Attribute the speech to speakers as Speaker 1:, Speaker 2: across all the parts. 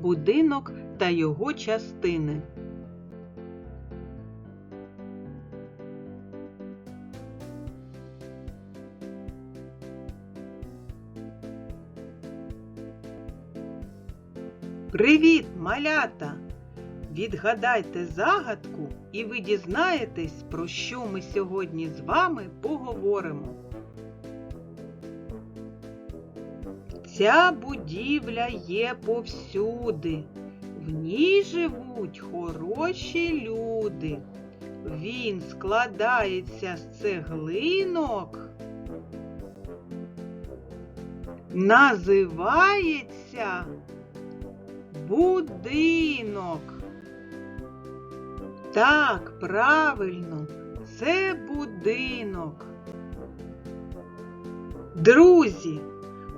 Speaker 1: будинок та його частини. Привіт, малята! Відгадайте загадку, і ви дізнаєтесь, про що ми сьогодні з вами поговоримо. Ця будівля є повсюди. В ній живуть хороші люди. Він складається з цеглинок. Називається будинок. Так, правильно, це будинок. Друзі,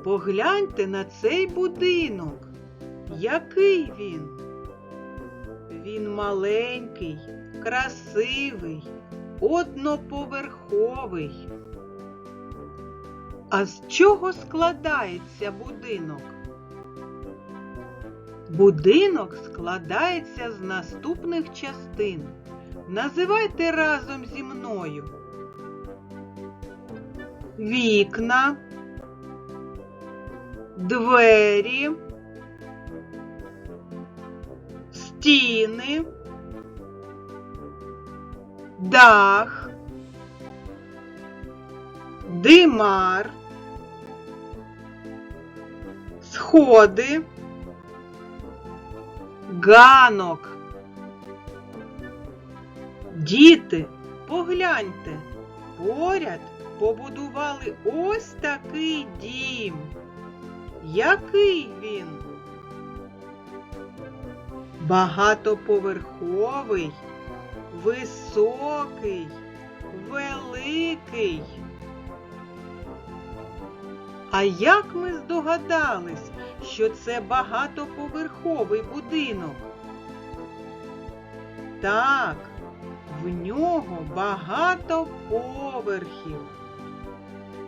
Speaker 1: погляньте на цей будинок. Який він? Він маленький, красивий, одноповерховий. А з чого складається будинок? Будинок складається з наступних частин. Називайте разом зі мною. Вікна, двері, стіни, дах, димар, сходи, ганок. Діти, погляньте, поряд побудували ось такий дім. Який він? Багатоповерховий, високий, великий. А як ми здогадались, що це багатоповерховий будинок? Так, в нього багато поверхів.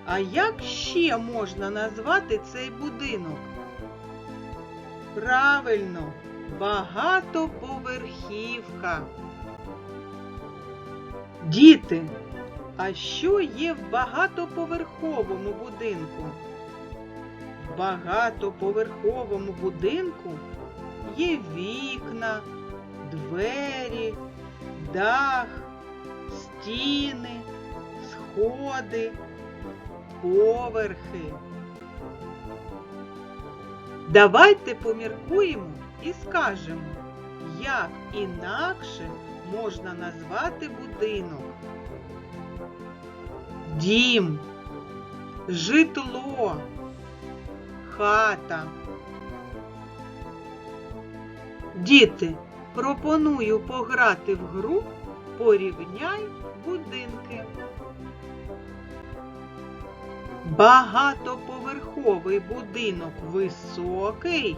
Speaker 1: А як ще можна назвати цей будинок? Правильно, багатоповерхівка. Діти, а що є в багатоповерховому будинку? В багатоповерховому будинку є вікна, двері, дах, стіни, сходи, поверхи. Давайте поміркуємо і скажемо, як інакше можна назвати будинок. Дім, житло, хата. Діти, пропоную пограти в гру Порівняй будинки. Багатоповерховий будинок високий,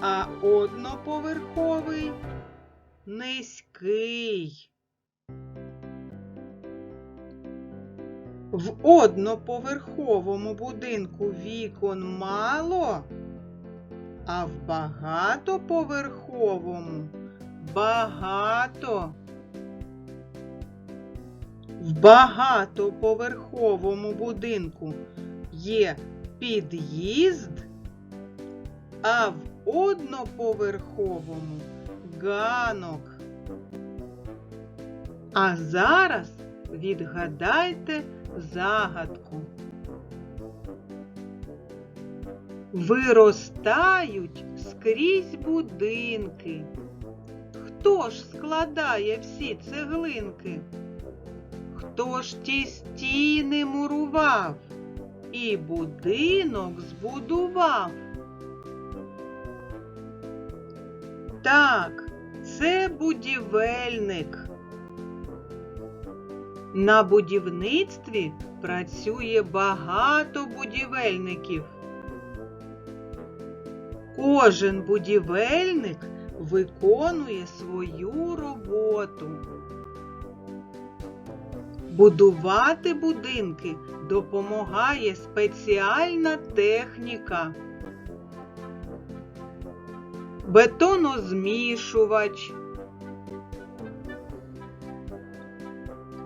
Speaker 1: а одноповерховий низький. В одноповерховому будинку вікон мало, а в багатоповерховому багато. Багатоповерховому будинку є під'їзд, а в одноповерховому ганок. А зараз відгадайте загадку. Виростають скрізь будинки. Хто ж складає всі цеглинки? Хто ж ті стіни мурував і будинок збудував? Так, це будівельник. На будівництві працює багато будівельників. Кожен будівельник виконує свою роботу. Будувати будинки допомагає спеціальна техніка. бетонозмішувач,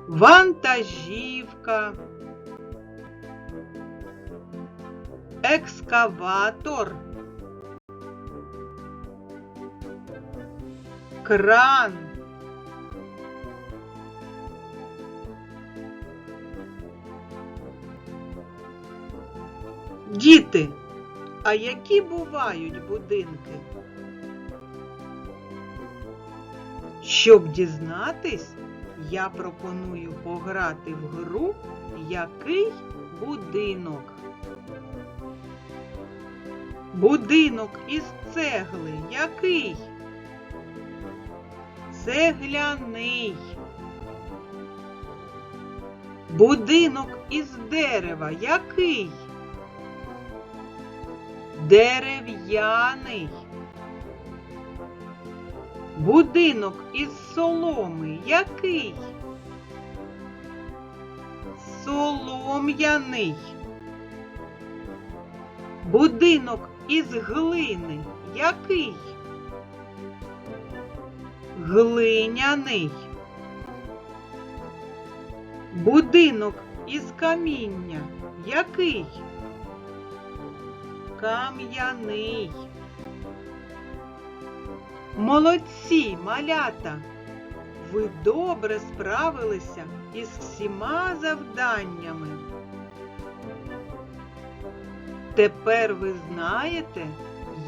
Speaker 1: вантажівка, екскаватор, кран. Діти, а які бувають будинки? Щоб дізнатись, я пропоную пограти в гру Який будинок? Будинок із цегли який? Цегляний. Будинок із дерева який? Дерев'яний. Будинок із соломи який? Солом'яний. Будинок із глини який? Глиняний. Будинок із каміння який? Кам'яний. Молодці, малята! Ви добре справилися із всіма завданнями. Тепер ви знаєте,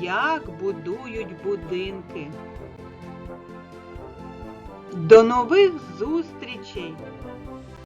Speaker 1: як будують будинки. До нових зустрічей!